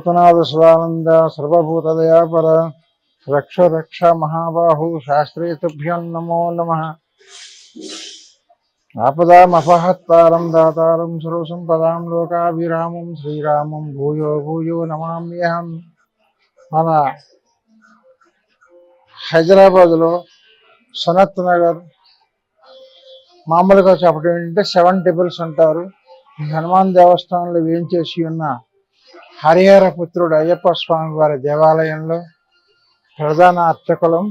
భూతనాథ సదానంద సర్వభూతదయాపర రక్ష రక్ష మహాబాహు శాస్త్రేతుభ్యం నమో నమ ఆపదామపహత్తారం దాతారం సర్వసంపదాం లోకాభిరామం శ్రీరామం భూయో భూయో నమామ్యహం మన హైదరాబాద్లో సనత్ నగర్ మామూలుగా చెప్పడం ఏంటంటే సెవెన్ టెంపుల్స్ అంటారు. హనుమాన్ దేవస్థానంలో వేయించేసి ఉన్న హరిహర పుత్రుడు అయ్యప్ప స్వామి వారి దేవాలయంలో ప్రధాన అర్చకులం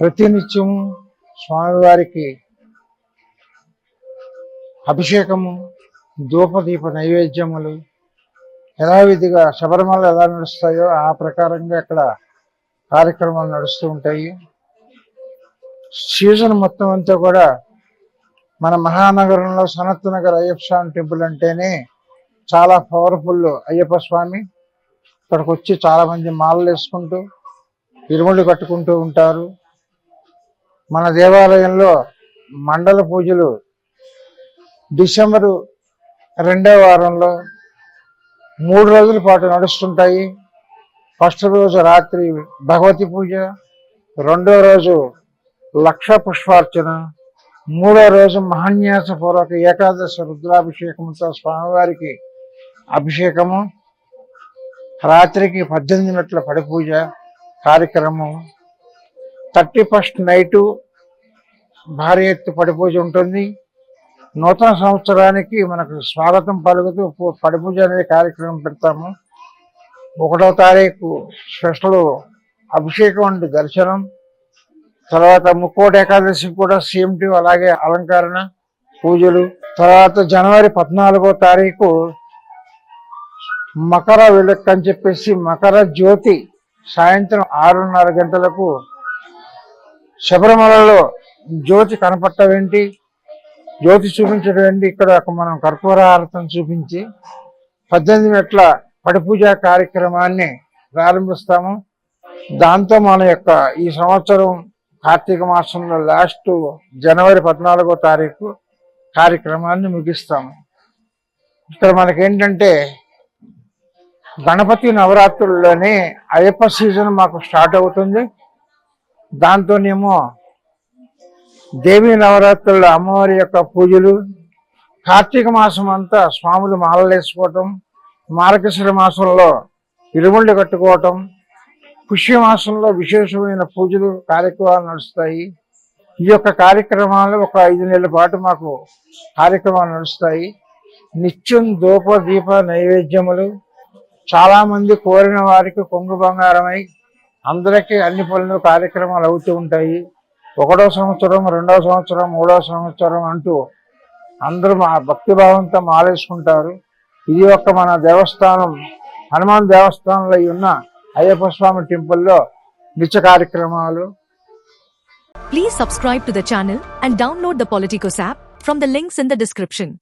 ప్రతినిత్యము స్వామివారికి అభిషేకము ధూపదీప నైవేద్యములు యథావిధిగా శబరిమల ఎలా నడుస్తాయో ఆ ప్రకారంగా ఇక్కడ కార్యక్రమాలు నడుస్తూ ఉంటాయి. సీజన్ మొత్తం అంతా కూడా మన మహానగరంలో సనత్ నగర్ అయ్యప్ప స్వామి టెంపుల్ అంటేనే చాలా పవర్ఫుల్ అయ్యప్ప స్వామి. ఇక్కడికి వచ్చి చాలా మంది మాలలు వేసుకుంటూ ఇరుముళ్ళు కట్టుకుంటూ ఉంటారు. మన దేవాలయంలో మండల పూజలు డిసెంబరు రెండవ వారంలో మూడు రోజుల పాటు నడుస్తుంటాయి. ఫస్ట్ రోజు రాత్రి భగవతి పూజ రెండో రోజు లక్ష పుష్పార్చన మూడో రోజు మహాన్యాసపూర్వక ఏకాదశి రుద్రాభిషేకంతో స్వామివారికి అభిషేకము రాత్రికి పద్దెనిమిది నట్ల పడిపూజ కార్యక్రమం థర్టీ ఫస్ట్ నైటు భారీ ఎత్తు పడిపూజ ఉంటుంది. నూతన సంవత్సరానికి మనకు స్వాగతం పలుకుతూ పడిపూజ పడి పూజ అనే కార్యక్రమం పెడతాము. ఒకటో తారీఖు స్పెషల్ అభిషేకం అండి దర్శనం. తర్వాత ముక్కోటి ఏకాదశి కూడా సీఎంటీ అలాగే అలంకరణ పూజలు. తర్వాత జనవరి పద్నాలుగో తారీఖు మకర విలక్ అని చెప్పేసి మకర జ్యోతి సాయంత్రం ఆరున్నర గంటలకు శబరిమలలో జ్యోతి కనపట్టవేంటి జ్యోతి చూపించడం ఏంటి? ఇక్కడ ఒక మనం కర్పూర హారతం చూపించి పద్దెనిమిది మెట్ల పడిపూజ కార్యక్రమాన్ని ప్రారంభిస్తాము. దాంతో మన యొక్క ఈ సంవత్సరం కార్తీక మాసంలో లాస్ట్ జనవరి పద్నాలుగో తారీఖు కార్యక్రమాన్ని ముగిస్తాము. ఇక్కడ మనకేంటంటే గణపతి నవరాత్రుల్లోనే అయ్యప్ప సీజన్ మాకు స్టార్ట్ అవుతుంది. దాంతోనేమో దేవీ నవరాత్రుల్లో అమ్మవారి యొక్క పూజలు కార్తీక మాసం అంతా స్వాములు మాలలేసుకోవటం వేసుకోవటం మాసంలో ఇరుముళ్ళు కట్టుకోవటం పుష్యమాసంలో విశేషమైన పూజలు కార్యక్రమాలు నడుస్తాయి. ఈ యొక్క కార్యక్రమాలు ఒక ఐదు నెలల పాటు మాకు కార్యక్రమాలు నడుస్తాయి. నిత్యం ధూప దీప నైవేద్యములు చాలా మంది కోరిన వారికి కొంగు బంగారమై అందరికీ అన్ని పనులు కార్యక్రమాలు అవుతూ ఉంటాయి. ఒకటో సంవత్సరం రెండవ సంవత్సరం మూడవ సంవత్సరం అంటూ అందరూ మా భక్తిభావంతో మాలేసుకుంటారు. ఇది ఒక మన దేవస్థానం హనుమాన్ దేవస్థానంలో ఉన్న అయ్యప్ప స్వామి టెంపుల్లో నిత్య కార్యక్రమాలు. Please subscribe to the channel and download the Politicos app from the links in the description